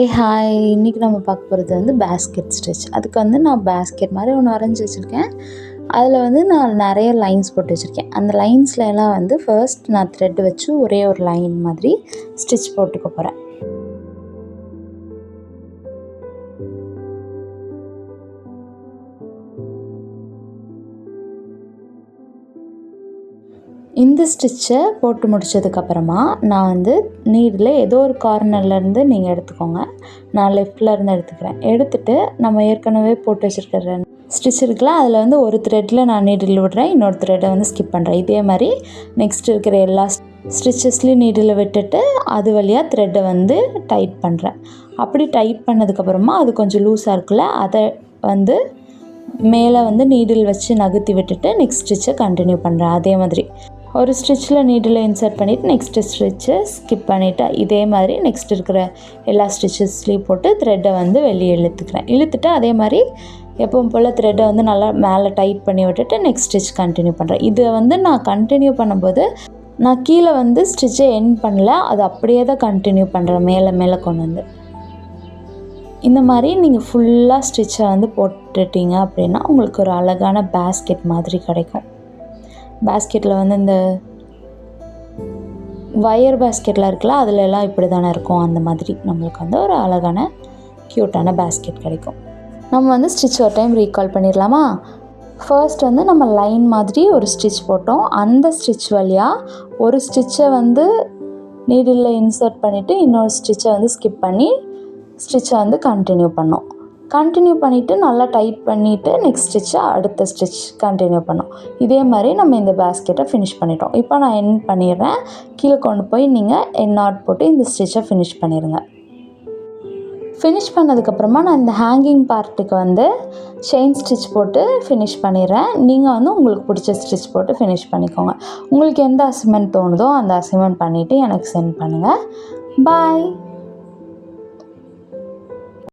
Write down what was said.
ஏ hi இன்றைக்கி நம்ம பார்க்க போகிறது வந்து பேஸ்கெட் ஸ்டிச் அதுக்கு வந்து நான் பேஸ்கெட் மாதிரி ஒன்று வரைஞ்சி வச்சுருக்கேன். அதில் வந்து நான் நிறைய லைன்ஸ் போட்டு வச்சுருக்கேன். அந்த லைன்ஸில் எல்லாம் வந்து ஃபர்ஸ்ட் நான் த்ரெட் வச்சு ஒரே ஒரு லைன் மாதிரி ஸ்டிச் போட்டுக்க போகிறேன் இந்த ஸ்டிச்சை போட்டு முடிச்சதுக்கப்புறமா நான் வந்து நீடில் ஏதோ ஒரு கார்னர்லேருந்து நீங்கள் எடுத்துக்கோங்க. நான் லெஃப்ட்லேருந்து எடுத்துக்கிறேன். எடுத்துட்டு நம்ம ஏற்கனவே போட்டு வச்சுருக்கிற ஸ்டிச் இருக்குல்ல அதில் வந்து ஒரு த்ரெட்டில் நான் நீடில் விடுறேன். இன்னொரு த்ரெட்டை வந்து ஸ்கிப் பண்ணுறேன் இதே மாதிரி நெக்ஸ்ட் இருக்கிற எல்லா ஸ்டிச்சஸ்லேயும் நீடில் விட்டுட்டு அது வழியாக த்ரெட்டை வந்து டைட் பண்ணுறேன் அப்படி டைட் பண்ணதுக்கப்புறமா அது கொஞ்சம் லூஸாக இருக்குல்ல அதை வந்து மேலே வந்து நீடில் வச்சு நகர்த்தி விட்டுட்டு நெக்ஸ்ட் ஸ்டிச்சை கண்டினியூ பண்ணுறேன் அதே மாதிரி. ஒரு ஸ்டிச்சில் நீடில் இன்சர்ட் பண்ணிவிட்டு நெக்ஸ்ட்டு ஸ்டிச்சு ஸ்கிப் பண்ணிவிட்டு இதே மாதிரி நெக்ஸ்ட் இருக்கிற எல்லா ஸ்டிச்சஸ்லேயும் போட்டு த்ரெட்டை வந்து வெளியே இழுத்துக்கிறேன். இழுத்துட்டு அதே மாதிரி எப்பவும் போல் த்ரெட்டை வந்து நல்லா மேலே டைட் பண்ணி விட்டுட்டு நெக்ஸ்ட் ஸ்டிச் கண்டினியூ பண்ணுறேன் இதை வந்து நான் கண்டினியூ பண்ணும்போது நான் கீழே வந்து ஸ்டிச்சை என் பண்ணல அது அப்படியே தான் கண்டினியூ பண்ணுறேன் மேலே மேலே கொண்டு வந்து. இந்த மாதிரி நீங்கள் ஃபுல்லாக ஸ்டிச்சை வந்து போட்டுட்டீங்க அப்படின்னா உங்களுக்கு ஒரு அழகான பேஸ்கெட் மாதிரி கிடைக்கும். பேஸ்கெட்டில் வந்து இந்த ஒயர் பேஸ்கெட்லாம் இருக்குல்ல அதில் எல்லாம் இப்படி தானே இருக்கும். அந்த மாதிரி நம்மளுக்கு வந்து ஒரு அழகான க்யூட்டான பேஸ்கெட் கிடைக்கும். நம்ம வந்து ஸ்டிச் ஒரு டைம் ரீகால் பண்ணிடலாமா? ஃபர்ஸ்ட் வந்து நம்ம லைன் மாதிரி ஒரு ஸ்டிச் போட்டோம். அந்த ஸ்டிச் வழியாக ஒரு ஸ்டிச்சை வந்து நீடில் இன்சர்ட் பண்ணிவிட்டு இன்னொரு ஸ்டிச்சை வந்து ஸ்கிப் பண்ணி ஸ்டிச்சை வந்து கண்டினியூ பண்ணோம். கண்டினியூ பண்ணிவிட்டு நல்லா டைட் பண்ணிவிட்டு நெக்ஸ்ட் ஸ்டிச்சை அடுத்த ஸ்டிச் கண்டினியூ பண்ணோம். இதே மாதிரி நம்ம இந்த பேஸ்கெட்டை ஃபினிஷ் பண்ணிட்டோம். இப்போ நான் என் பண்ணிடுறேன். கீழே கொண்டு போய் நீங்கள் என் நாட் போட்டு இந்த ஸ்டிச்சை ஃபினிஷ் பண்ணிடுங்க ஃபினிஷ் பண்ணதுக்கப்புறமா நான் இந்த ஹேங்கிங் பார்ட்டுக்கு வந்து செயின் ஸ்டிச் போட்டு ஃபினிஷ் பண்ணிடுறேன். நீங்கள் வந்து உங்களுக்கு பிடிச்ச ஸ்டிச் போட்டு ஃபினிஷ் பண்ணிக்கோங்க. உங்களுக்கு எந்த அசைன்மெண்ட் தோணுதோ அந்த அசைன்மெண்ட் பண்ணிவிட்டு எனக்கு சென்ட் பண்ணுங்கள் பாய்